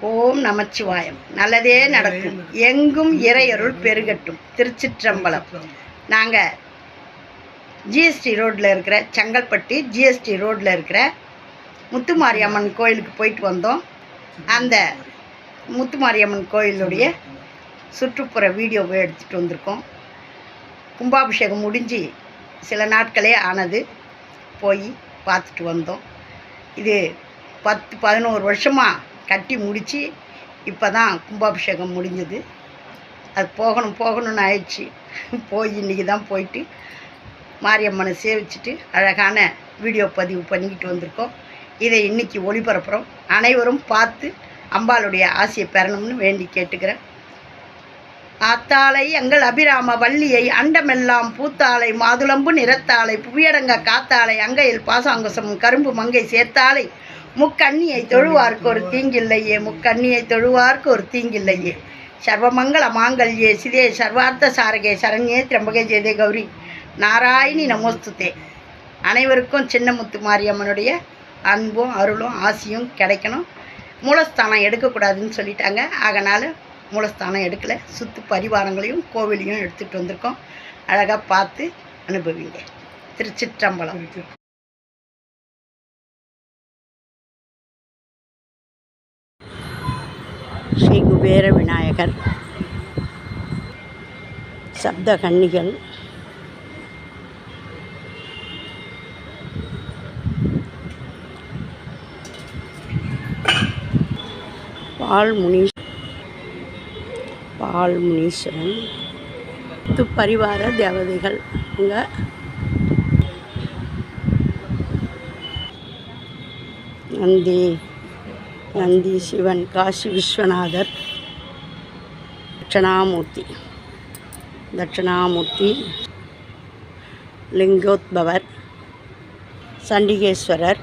ஓம் நமச்சிவாயம். நல்லதே நடக்கும். எங்கும் இறையருள் பெருகட்டும். திருச்சிற்றம்பலம். நாங்கள் ஜிஎஸ்டி ரோட்டில் இருக்கிற செங்கல்பட்டு ஜிஎஸ்டி ரோட்டில் இருக்கிற முத்துமாரியம்மன் கோயிலுக்கு போயிட்டு வந்தோம். அந்த முத்துமாரியம்மன் கோயிலுடைய சுற்றுப்புற வீடியோவை எடுத்துகிட்டு வந்திருக்கோம். கும்பாபிஷேகம் முடிஞ்சு சில நாட்களே ஆனது. போய் பார்த்துட்டு வந்தோம். இது பத்து பதினோரு வருஷமாக கட்டி முடித்து இப்போ தான் கும்பாபிஷேகம் முடிஞ்சது. அது போகணும் போகணும்னு ஆயிடுச்சு. போய் இன்றைக்கி தான் போயிட்டு மாரியம்மனை சேவிச்சுட்டு அழகான வீடியோ பதிவு பண்ணிக்கிட்டு வந்திருக்கோம். இதை இன்றைக்கி ஒளிபரப்புகிறோம் அனைவரும் பார்த்து அம்பாளுடைய ஆசையை பெறணும்னு வேண்டி கேட்டுக்கிறேன். ஆத்தாளை எங்கள் அபிராம வள்ளியை அண்டமெல்லாம் பூத்தாளை மாதுளம்பு நிறத்தாளை புவியடங்க காத்தாளை அங்கையில் பாசாங்குசம் கரும்பு மங்கை சேர்த்தாளை முக்கண்ணியை தொழுவார்க்கு ஒரு தீங்கில்லையே முக்கண்ணியை தொழுவார்க்கு ஒரு தீங்கில்லையே. சர்வமங்கள மாங்கல்யே சிதே சர்வார்த்த சாரகே சரண்யே திரம்பகே ஜெயதே கௌரி. நாராயணி நமோஸ்துதே. அனைவருக்கும் சின்னமுத்து மாரியம்மனுடைய அன்பும் அருளும் ஆசையும் கிடைக்கணும். மூலஸ்தானம் எடுக்கக்கூடாதுன்னு சொல்லிட்டாங்க. அதனால் மூலஸ்தானம் எடுக்கலை. சுத்து பரிவாரங்களையும் கோவிலையும் எடுத்துகிட்டு வந்திருக்கோம். அழகாக பார்த்து அனுபவிங்க. திருச்சிற்றம்பலம். குபேர விநாயகர். சப்த கன்னிகள். பால் பால்முனீஸ்வரன். பால் முனீஸ்வரன் தேவதைகள். இங்கே. நந்தி. நந்தி சிவன். காசி விஸ்வநாதர். தட்சணாமூர்த்தி தட்சணாமூர்த்தி லிங்கோத்பவர் சண்டிகேஸ்வரர்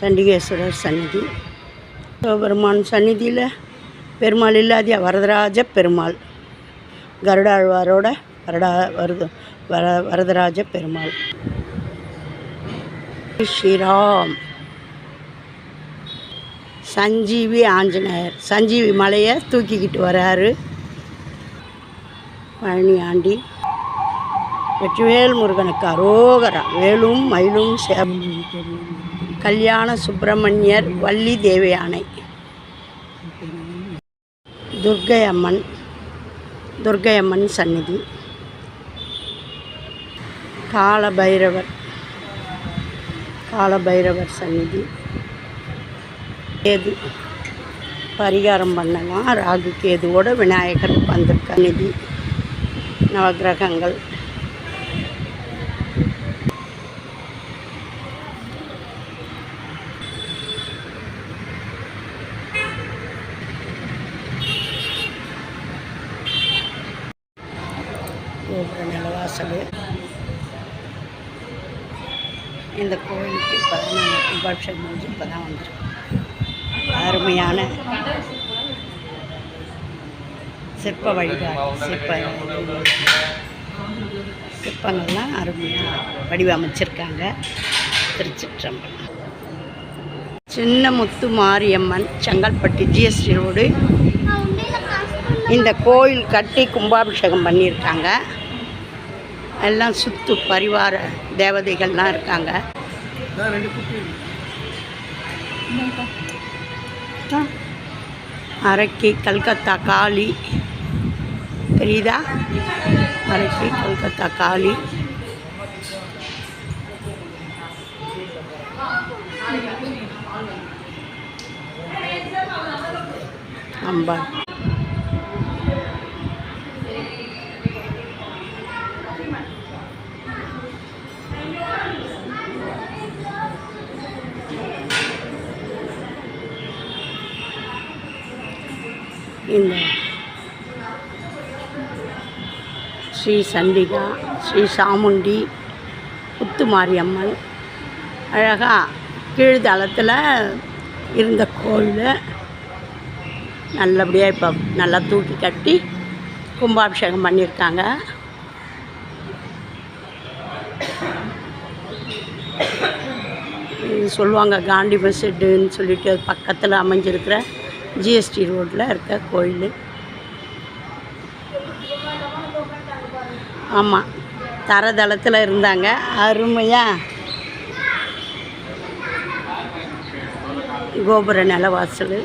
சண்டிகேஸ்வரர் சந்நிதி சிவபெருமான் சந்நிதியில் பெருமாள் இல்லாதிய வரதராஜ பெருமாள். கருடாழ்வாரோட வரடா வரது வர வரதராஜ பெருமாள். ஸ்ரீராம். சஞ்சீவி ஆஞ்சநேயர். சஞ்சீவி மலையை தூக்கிக்கிட்டு வராரு. பழனி ஆண்டி. வெற்றிவேல் முருகனுக்கு அரோகரா. வேலும் மயிலும் சே கல்யாண சுப்பிரமணியர் வள்ளி தேவயானை. துர்க்கை அம்மன் துர்க்கை அம்மன் சந்நிதி. காலபைரவர். காலபைரவர் சந்நிதி. கேது பரிகாரம் பண்ணலாம் ராகு கேதுவோட விநாயகர் வந்திருக்க நிதி நவகிரகங்கள். கோபுர நிலவாசல். இந்த கோயிலுக்கு இப்போ தான் நாங்கள் கும்பாபிஷேகம் முடிஞ்சு இப்போ தான் வந்திருக்கோம். அருமையான சிற்ப வழிபாடு சிற்ப சிற்பங்கள்லாம் அருமையாக வடிவமைச்சிருக்காங்க. திருச்சிற்றம்பலம். Chinna Muthu Mariamman Chengalpattu GST road. இந்த கோயில் கட்டி கும்பாபிஷேகம் பண்ணியிருக்காங்க. எல்லாம் சுத்து பரிவார தேவதைகள்லாம் இருக்காங்க. அரக்கி கல்கத்தா காளி தெரியுதா? அரக்கி கல்கத்தா காளி அம்பாள். இந்த ஸ்ரீ சண்டிகா ஸ்ரீ சாமுண்டி முத்துமாரியம்மன் அழகாக கீழ்தளத்தில் இருந்த கோயில். நல்லபடியாக இப்போ நல்லா தூக்கி கட்டி கும்பாபிஷேகம் பண்ணியிருக்காங்க. சொல்லுவாங்க காந்தி ஷெட்டுன்னு சொல்லிட்டு அது பக்கத்தில் அமைஞ்சிருக்கிற ஜிஎஸ்டி ரோட்டில் இருக்க கோயில். ஆமாம் தரதளத்தில் இருந்தாங்க. அருமையாக கோபுர நிலவாசல்.